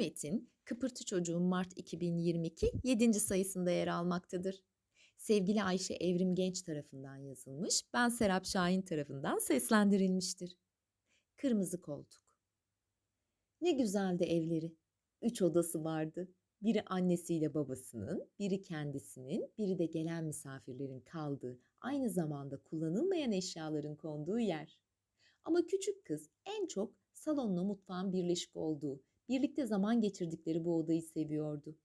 metin Kıpırtı Çocuğun Mart 2022 7. sayısında yer almaktadır. Sevgili Ayşe Evrim Genç tarafından yazılmış, ben Serap Şahin tarafından seslendirilmiştir. Kırmızı koltuk. Ne güzeldi evleri. Üç odası vardı. Biri annesiyle babasının, biri kendisinin, biri de gelen misafirlerin kaldığı, aynı zamanda kullanılmayan eşyaların konduğu yer. Ama küçük kız en çok salonla mutfağın birleşik olduğu, birlikte zaman geçirdikleri bu odayı seviyordu.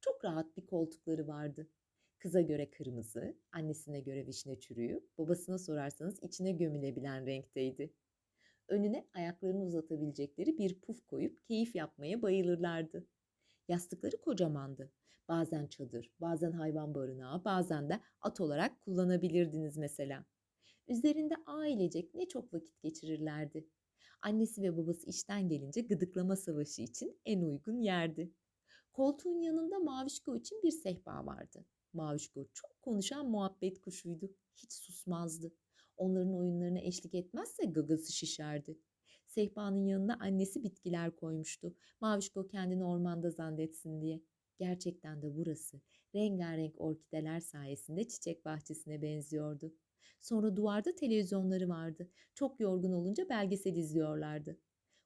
Çok rahat bir koltukları vardı. Kıza göre kırmızı, annesine göre vişne çürüğü, babasına sorarsanız içine gömülebilen renkteydi. Önüne ayaklarını uzatabilecekleri bir puf koyup keyif yapmaya bayılırlardı. Yastıkları kocamandı. Bazen çadır, bazen hayvan barınağı, bazen de at olarak kullanabilirdiniz mesela. Üzerinde ailecek ne çok vakit geçirirlerdi. Annesi ve babası işten gelince gıdıklama savaşı için en uygun yerdi. Koltuğun yanında Mavişko için bir sehpa vardı. Mavişko çok konuşan muhabbet kuşuydu. Hiç susmazdı. Onların oyunlarına eşlik etmezse gagası şişerdi. Sehpanın yanına annesi bitkiler koymuştu. Mavişko kendini ormanda zannetsin diye. Gerçekten de burası rengarenk orkideler sayesinde çiçek bahçesine benziyordu. Sonra duvarda televizyonları vardı. Çok yorgun olunca belgesel izliyorlardı.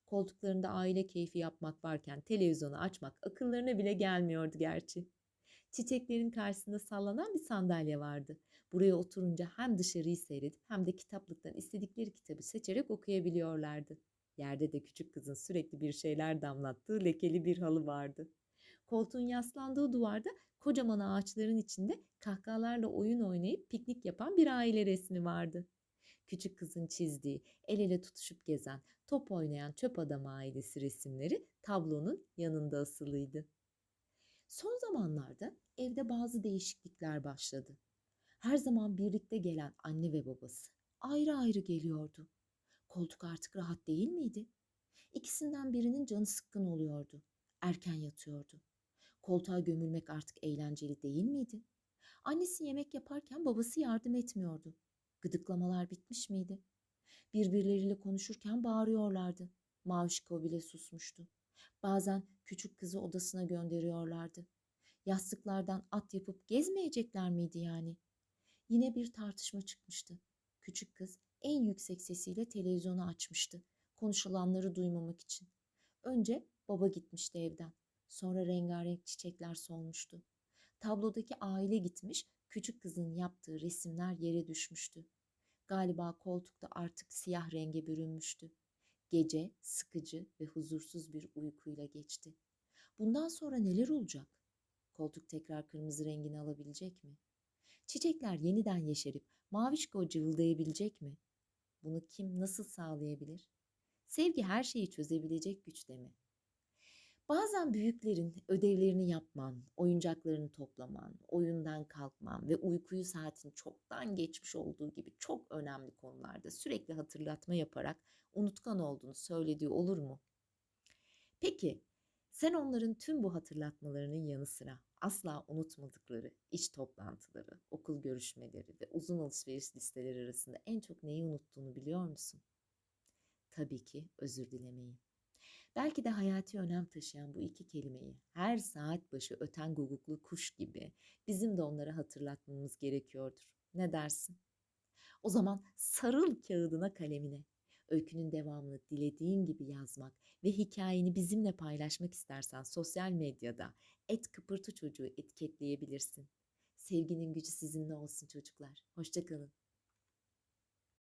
Koltuklarında aile keyfi yapmak varken televizyonu açmak akıllarına bile gelmiyordu gerçi. Çiçeklerin karşısında sallanan bir sandalye vardı. Buraya oturunca hem dışarıyı seyredip hem de kitaplıktan istedikleri kitabı seçerek okuyabiliyorlardı. Yerde de küçük kızın sürekli bir şeyler damlattığı lekeli bir halı vardı. Koltuğun yaslandığı duvarda kocaman ağaçların içinde kahkahalarla oyun oynayıp piknik yapan bir aile resmi vardı. Küçük kızın çizdiği, el ele tutuşup gezen, top oynayan çöp adam ailesi resimleri tablonun yanında asılıydı. Son zamanlarda evde bazı değişiklikler başladı. Her zaman birlikte gelen anne ve babası ayrı ayrı geliyordu. Koltuk artık rahat değil miydi? İkisinden birinin canı sıkkın oluyordu. Erken yatıyordu. Koltuğa gömülmek artık eğlenceli değil miydi? Annesi yemek yaparken babası yardım etmiyordu. Gıdıklamalar bitmiş miydi? Birbirleriyle konuşurken bağırıyorlardı. Mavişko bile susmuştu. Bazen küçük kızı odasına gönderiyorlardı. Yastıklardan at yapıp gezmeyecekler miydi yani? Yine bir tartışma çıkmıştı. Küçük kız en yüksek sesiyle televizyonu açmıştı. Konuşulanları duymamak için. Önce baba gitmişti evden. Sonra rengarenk çiçekler solmuştu. Tablodaki aile gitmiş, küçük kızın yaptığı resimler yere düşmüştü. Galiba koltukta artık siyah renge bürünmüştü. Gece sıkıcı ve huzursuz bir uykuyla geçti. Bundan sonra neler olacak? Koltuk tekrar kırmızı rengini alabilecek mi? Çiçekler yeniden yeşerip mavişko cıvıldayabilecek mi? Bunu kim nasıl sağlayabilir? Sevgi her şeyi çözebilecek güçte mi? Bazen büyüklerin ödevlerini yapman, oyuncaklarını toplaman, oyundan kalkman ve uykuyu saatin çoktan geçmiş olduğu gibi çok önemli konularda sürekli hatırlatma yaparak unutkan olduğunu söylediği olur mu? Peki sen onların tüm bu hatırlatmalarının yanı sıra asla unutmadıkları iş toplantıları, okul görüşmeleri ve uzun alışveriş listeleri arasında en çok neyi unuttuğunu biliyor musun? Tabii ki özür dilemeyi. Belki de hayati önem taşıyan bu iki kelimeyi her saat başı öten guguklu kuş gibi bizim de onlara hatırlatmamız gerekiyordur. Ne dersin? O zaman sarıl kağıdına kalemine. Öykünün devamını dilediğin gibi yazmak ve hikayeni bizimle paylaşmak istersen sosyal medyada et kıpırtı çocuğu etiketleyebilirsin. Sevginin gücü sizinle olsun çocuklar. Hoşçakalın.